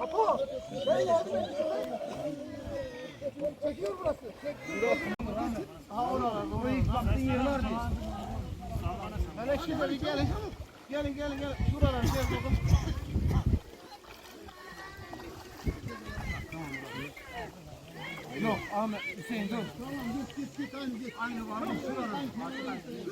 Apo, ben yardım edeyim. Çekiyor burası. Çekiyor. Ha oralar, o ilk baktığın yerler değil. Hele şurada gelin. Gelin gelin gelin. Şuralar gel bakalım. Yok Ahmet Hüseyin dur. Tamam git git git aynı git. Aynı var mı? Şuralar.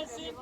gelsin.